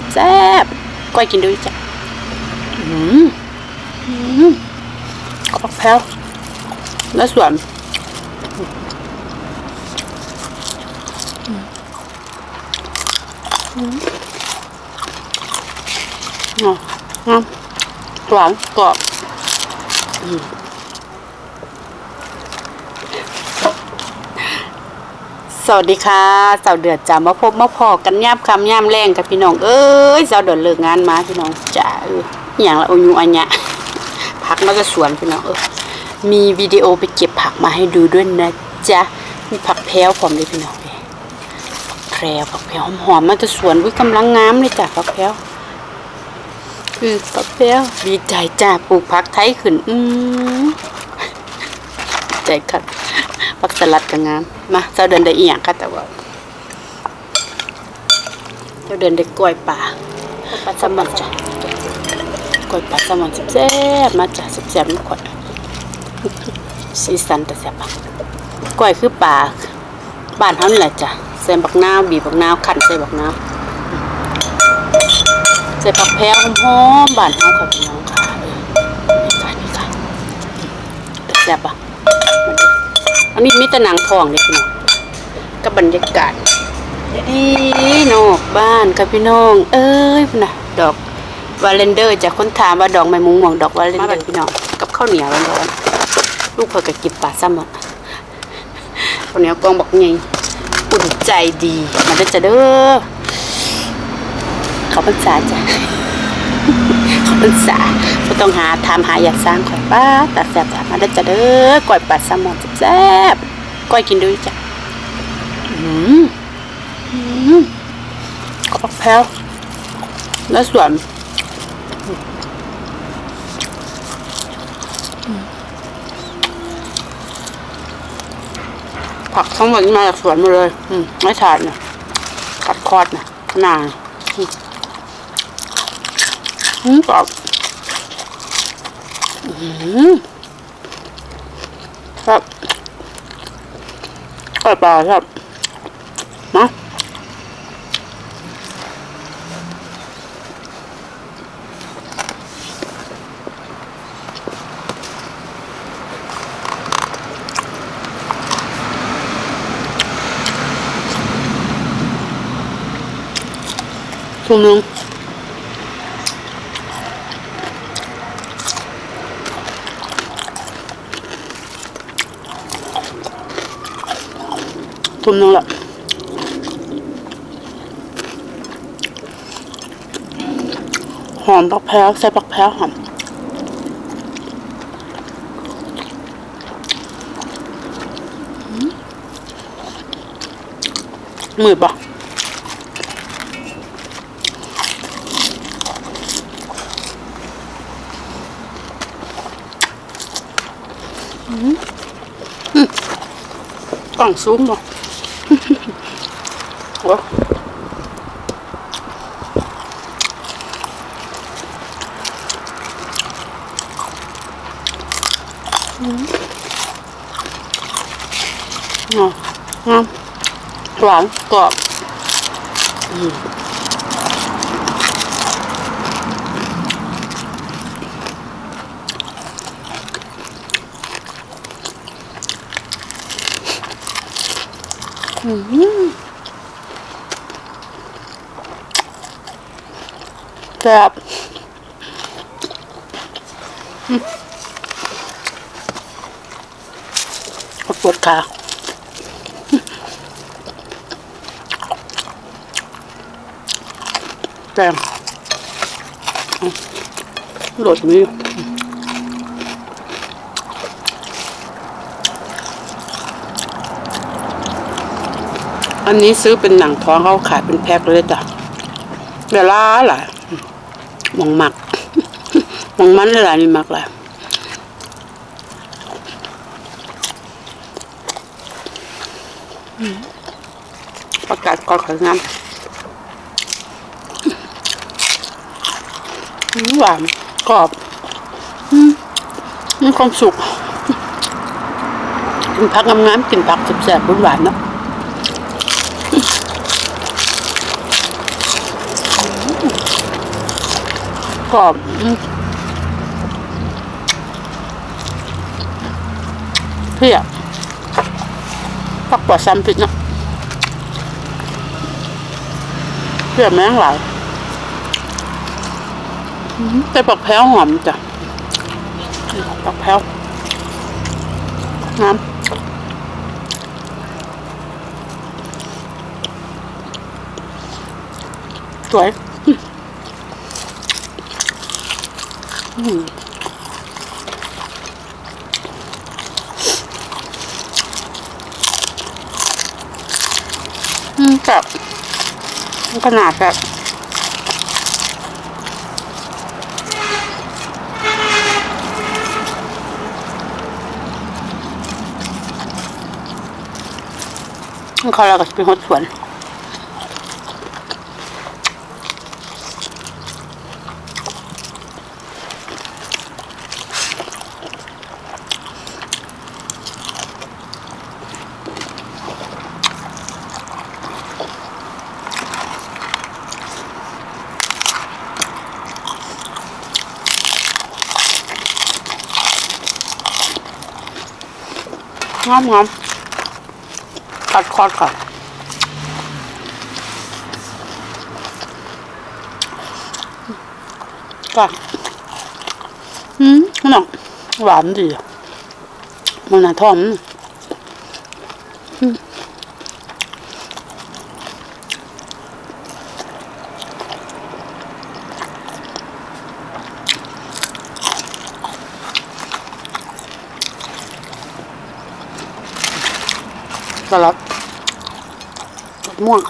อนแซ่บก้อยกินดูจ้ะอืมอืมกรอบแพ้วแล้วส่วนอ๋ออืมหวานกรอบส วัสดีค่ะสาวเดือดจ้ามาพบมาพอกันย่ำคำย่ำแรงกับพี่น้องเอ้ยสาวเดือดเลิกงานมาพี่น้องจ้าเอออย่างละอุยุอัญญะผักมาจะสวนพี่น้องเออมีวิดีโอไปเก็บผักมาให้ดูด้วยนะจ๊ะมีผักแพรวผมเลยพี่น้องเลยผักแพรวผักแพรวหอมๆมาจะสวนวิกำลังงามเลยจ้ะผักแพรวคือผักแพรวดีใจจ้าปลูกผักไทยขึ้นอืมใจคัด ผักสลัดกับงามมาเจ้าเดินได้อีหยังค่ะแต่ว่าเจ้าเดินได้กล้วยป่ากล้วยป่าสมันจ้ะกล้วยป่าสมันแซ่บๆมาจ้ะแซ่บๆนี่ขวดสีสันแต่แซ่บปะกล้วยคือป่าบ้านเฮานี่แหละจ้ะใส่บักนาวบีบบักนาวขั่นใส่บักนาวใส่ผักแพรวหอมๆบ้านเฮาค่ะพี่น้องค่ะเออนี่ค่ะนี่ค่ะแต่แซ่บปะอั นนี้มีแต่หนังทองเลยพี่น้องกับบรรยากาศดีนอกบ้านกับพี่น้อง เอ้ยพุ่นนะดอกวาเลนเดอร์จากคนถามว่าดอกไม้มุงม่วงดอกวาเลนเดอร์พี่น้องกับข้าวเหนียวร้อนๆลูกเพื่อกับกิบปลาซ้ำหมดข้าวเหนียวกองบอกไงอุ่นใจดีมันจะเด้อเขาพรรษาจ้ะ เขาพรรษาก็ต้องหาทำหาอยากสร้างข่อยป้าตัดแซ่บๆมาได้จะเด้อก้อยปลาแซลมอนแซ่บๆก้อยกินดูจ้ะอืมอืมกรอบแพ้วแล้วส่วนผักทั้งหมดนี่มาจากสวนหมดเลย อืม ไม่ทานเนี่ยกัดคอดนะนาน อืมอืมกรอบครับไข่ปลาครับมาทุ่มหนึง ทุ่มนึงละหอมผักแพ้วใส่ผักแพ้วหอมมือปะกล่องซุ้มปะโอ้อ๋ องามหวานกรอบอืม แซ่บปวดขาแซ่บอืมโหลดมีอันนี้ซื้อเป็นหนังท้องเขาขายเป็นแพ็คเลยจ้ะเวลาหลาย มองหมักมองมันหลายนี่หมักหลายอืมประกาศกอดขอยงามอืมหวานกรอบมีความสุขกินผักงามๆกินผักแซ่บๆหวานๆเนาะ กรอบอืมเพี้ยผักปลอดสารพิษเนาะเพี้ยแมงหลายอืมแต่ปักแพ้วหอมจ้ะปักแพ้วน้ำสวย อืมแบบขนาดแบบเขาเราก็จะเป็นฮดส่วน อมหอมกัดคอดก่อนก่อนอืมน้องหวานดีอะมันน่ะทอมอืม สลัดม่วง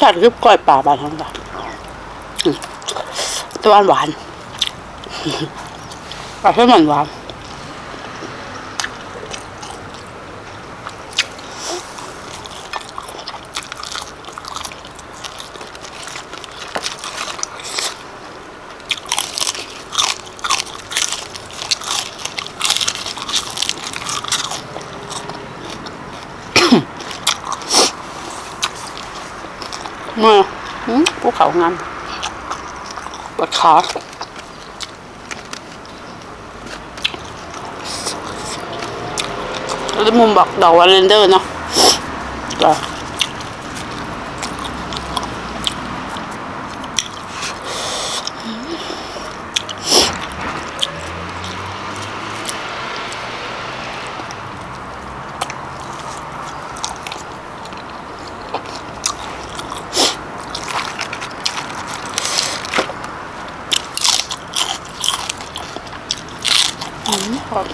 ชาติคือกล้อยป่าบานของเราตัวหวานปลาเพื่อนหวานเมื่อหืมภู เขางามปวดขาแล้วมุมบอกดอกวาเลนเดอร์เนาะ ชอบ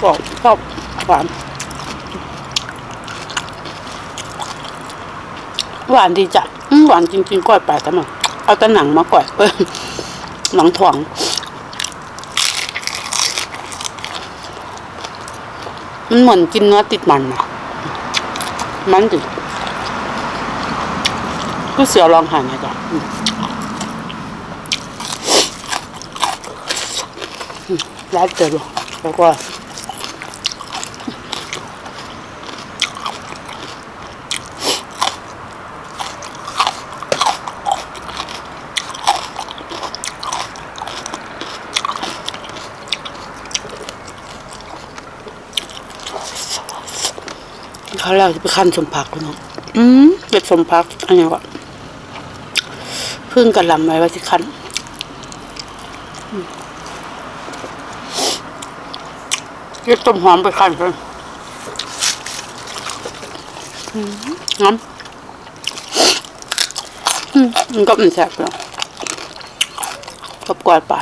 ชอบชอบหวานหวานดีจ้ะหวานจริงๆก้อยปลาแต่มันเอาแต่หนังมาก่อยเพิ่มหนังถ่วงมันเหมือนกินเนื้อติดมันนะมันดิก็เสือลองหันนะจ๊ะอืมอืม ร้านเจอหรอแล้วก็เขาเราจะไปขั้นสมผักคุณน้องอืมเด็ดสมผักอันนี้วะพึ่งกระหลำไว้ว่าสิขั้นอืม เด็ดต้มหอมไปขั้นกันอืมน้ำอืมมันก็มันแซ่บแล้วกับกล้วยป่า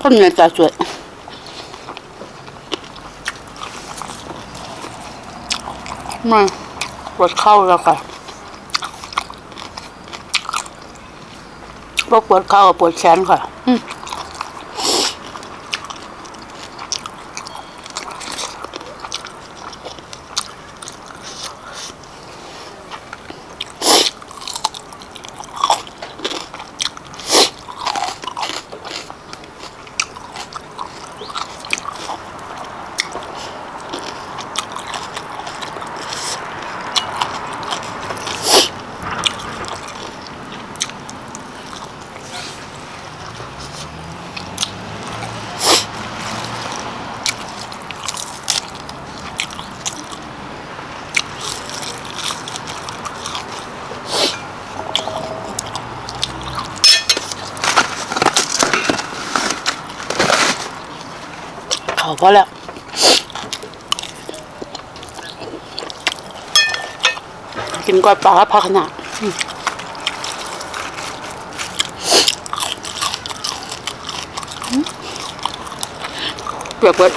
ต้นเนื้อตาสวยไม่ ปวดเข้าแล้วค่ะโรคปวดเข่ากับปวดแขนค่ะาพอแล้วกินกล้วยปลาแล้วพักขนาดอืมเปลือกเบิด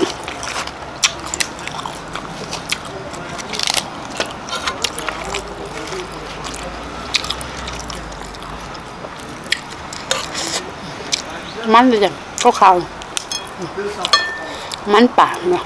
มันเลยจ้ะขาว มันป่าเนาะ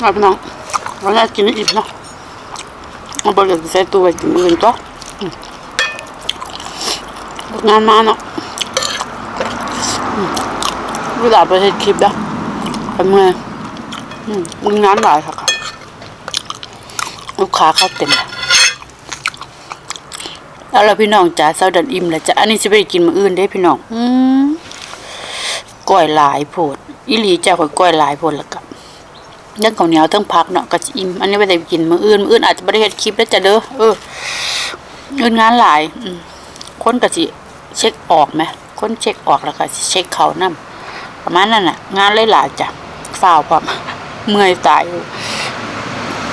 เอาพี่น้องวันนี้กินอิ่มเนาะเอาบริษัทใส่ตัวไปกินอื่นก็อืมงานมาเนาะ เวลาไปเฮ็ดคลิปแล้วไปเมื่อยอืมงานหลายค่ะค่ะ ลูกค้าเข้าเต็มแล้วเราพี่น้องจ๋าเซาดันอิ่มแล้วจ้ะอันนี้จะไปกินมื้ออื่นได้พี่น้องอืมก้อยหลายโพดอีหลีจ้าข่อยก้อยหลายโพดแล้วกับเรื่องข้าวเหนียวทั้งผักเนาะก็จะอิ่มอันนี้ไม่ได้กินมื้ออื่นมื้ออื่นอาจจะไม่ได้เฮ็ดคลิปแล้วจ้ะเด้อเออเงินงานหลายอืมคนก็สิเช็คออกไหมคนเช็คออกแล้วก็เช็คเขานํ ประมาณนั้นน่ะ งานเล่หลายจ้ะฝ้าวพอมเมื่อยตาย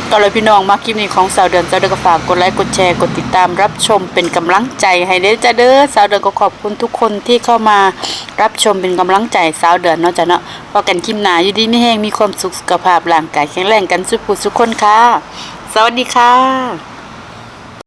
ก็เลยพี่น้องมาคลิปนี้ของสาวเดือนสาวเดือนก็ฝากกดไลค์กดแชร์กดติดตามรับชมเป็นกำลังใจให้เด้อจ้ะเด้อสาวเดือนก็ขอบคุณทุกคนที่เข้ามารับชมเป็นกำลังใจสาวเดือนเนาะจ้ะเนาะพอกันคลิปหนาอยู่ดีมีแห้งมีความสุขสุขภาพร่างกายแข็งแรงกันสุขผู้สุขคนค่ะ สวัสดีค่ะ